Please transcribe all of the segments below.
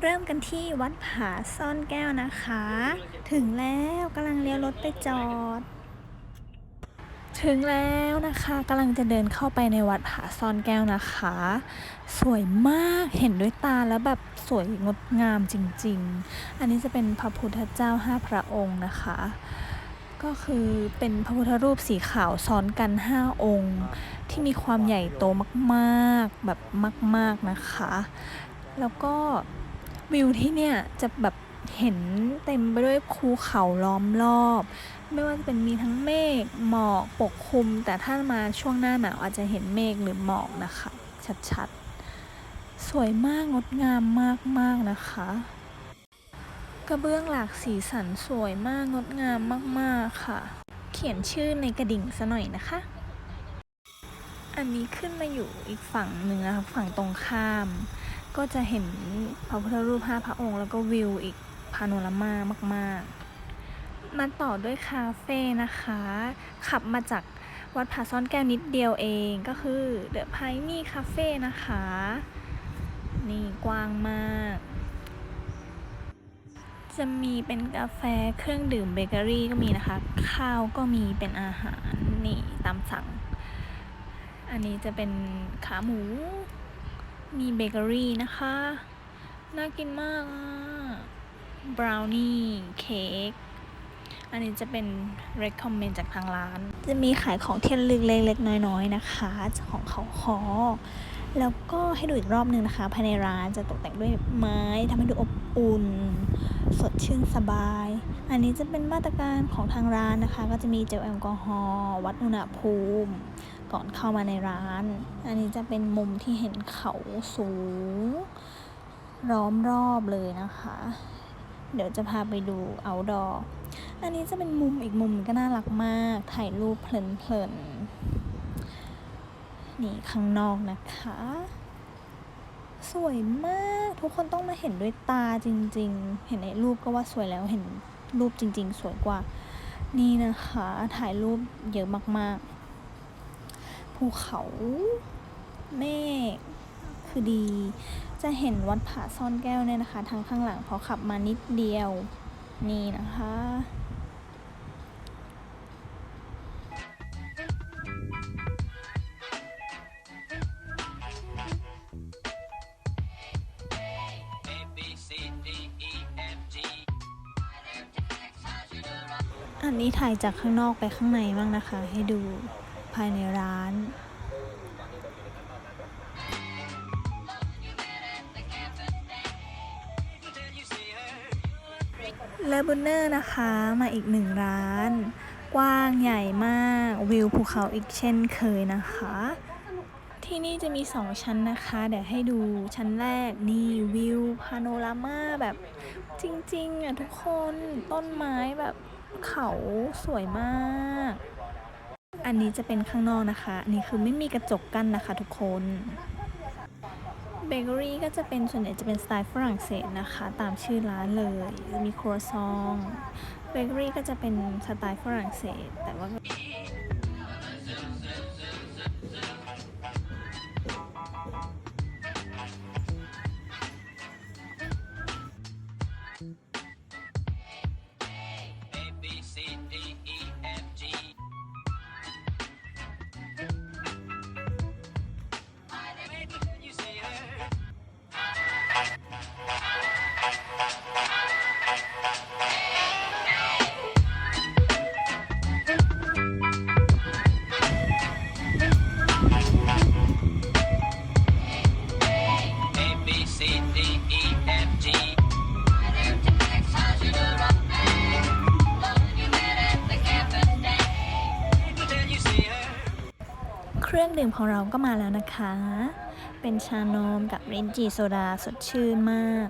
เริ่มกันที่วัดผาซ่อนแก้วนะคะ ถึงแล้วกำลังเลี้ยวรถไปจอด ถึงแล้วนะคะกำลังจะเดินเข้าไปในวัดผาซ่อนแก้วนะคะ สวยมากเห็นด้วยตาแล้วแบบสวยงดงามจริง ๆ อันนี้จะเป็นพระพุทธเจ้าห้าพระองค์นะคะ ก็คือเป็นพระพุทธรูปสีขาวซ้อนกัน 5 องค์ ที่มีความใหญ่โตมากๆแบบมาก ๆนะคะ แล้วก็วิวที่เนี่ยจะแบบเห็นเต็มไปด้วยภูเขาล้อมรอบ ไม่ว่าจะเป็นมีทั้งเมฆหมอกปกคลุม แต่ถ้ามาช่วงหน้าหนาวอาจจะเห็นเมฆหรือหมอกนะคะ ชัดๆ สวยมากงดงามมากๆนะคะ กระเบื้องหลากสีสันสวยมากงดงามมากๆค่ะ เขียนชื่อในกระดิ่งซะหน่อยนะคะ อันนี้ขึ้นมาอยู่อีกฝั่งหนึ่งนะคะฝั่งตรงข้าม ก็จะเห็นพระพุทธรูปห้าพระองค์ แล้วก็วิวอีกพาโนรามามาก ๆ มาต่อด้วยคาเฟ่นะคะ ขับมาจากวัดผาซ่อนแก้วนิดเดียวเองก็คือเดอะไพนี่คาเฟ่นะคะ นี่กว้างมาก จะมีเป็นกาแฟเครื่องดื่มเบเกอรี่ก็มีนะคะ ข้าวก็มีเป็นอาหาร นี่ตามสั่ง อันนี้จะเป็นขาหมู มีเบเกอรี่นะคะ น่ากินมากบราวนี่เค้กอันนี้จะเป็น recommend จากทางร้าน จะมีขายของเที่ระลึกเล็กๆน้อยๆนะคะ ของเขาคอแล้วก็ให้ดูอีกรอบหนึ่งนะคะ ภายในร้านจะตกแต่งด้วยไม้ทำให้ดูอบอุ่น สดชื่นสบาย อันนี้จะเป็นมาตรการของทางร้านนะคะ ก็จะมีเจลแอลกอฮอล์วัดอุณหภูมิ ก่อนเข้ามาในร้าน อันนี้จะเป็นมุมที่เห็นเขาสูงล้อมรอบเลยนะคะ เดี๋ยวจะพาไปดูเอาดออันนี้จะเป็นมุมอีกมุมก็น่ารักมาก ถ่ายรูปเพลินๆ นี่ข้างนอกนะคะ สวยมากทุกคนต้องมาเห็นด้วยตาจริง ๆ เห็นในรูปก็ว่าสวยแล้วเห็นรูปจริง ๆ สวยกว่า นี่นะคะ ถ่ายรูปเยอะมากๆ ภูเขาเมฆคือดี จะเห็นวัดผาซ่อนแก้วเนี่ยนะคะ ทางข้างหลังพอขับมานิดเดียว นี่นะคะอันนี้ถ่ายจากข้างนอกไปข้างในบ้างนะคะ ให้ดู ภายในร้านเลบุนเนอร์นะคะมาอีกหนึ่งร้าน กว้างใหญ่มากวิวภูเขาอีกเช่นเคยนะคะ ที่นี่จะมีสองชั้นนะคะ เดี๋ยวให้ดูชั้นแรกนี่วิวพาโนรามาแบบจริง ๆอะทุกคนต้นไม้แบบเขาสวยมาก อันนี้จะเป็นข้างนอกนะคะ อันนี้คือไม่มีกระจกกั้นนะคะทุกคนเบเกอรี่ก็จะเป็นส่วนใหญ่จะเป็นสไตล์ฝรั่งเศสนะคะ ตามชื่อร้านเลย มีครัวซองเบเกอรี่ก็จะเป็นสไตล์ฝรั่งเศสแต่ว่า รื่องดื่มของเราก็มาแล้วนะคะ เป็นชานมกับรินจีโซดาสดชื่นมาก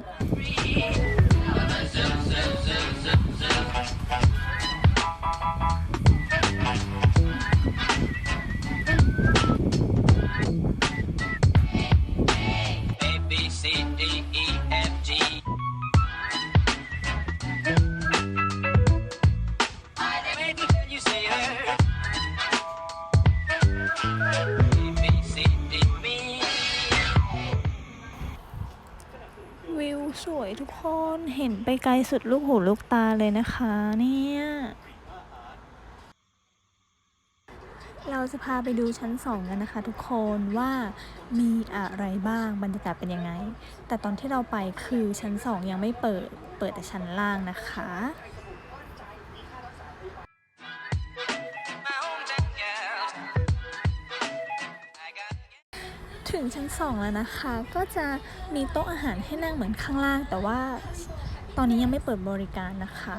สวยทุกคนเห็นไปไกลสุดลูกหูลูกตาเลยนะคะเนี่ยเราจะพาไปดูชั้นสองกันนะคะ ทุกคนว่ามีอะไรบ้างบรรยากาศเป็นยังไง แต่ตอนที่เราไปคือชั้นสองยังไม่เปิดเปิดแต่ชั้นล่างนะคะ ถึงชั้นสองแล้วนะคะ ก็จะมีโต๊ะอาหารให้นั่งเหมือนข้างล่าง แต่ว่าตอนนี้ยังไม่เปิดบริการนะคะ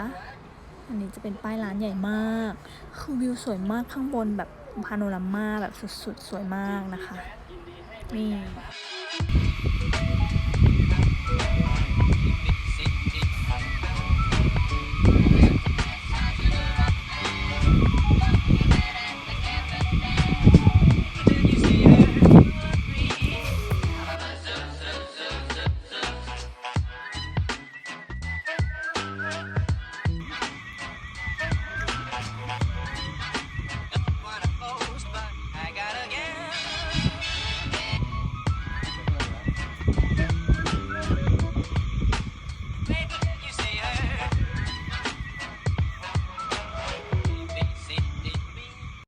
อันนี้จะเป็นป้ายร้านใหญ่มาก คือวิวสวยมากข้างบนแบบพาโนรามาแบบสุดๆ สวยมากนะคะ นี่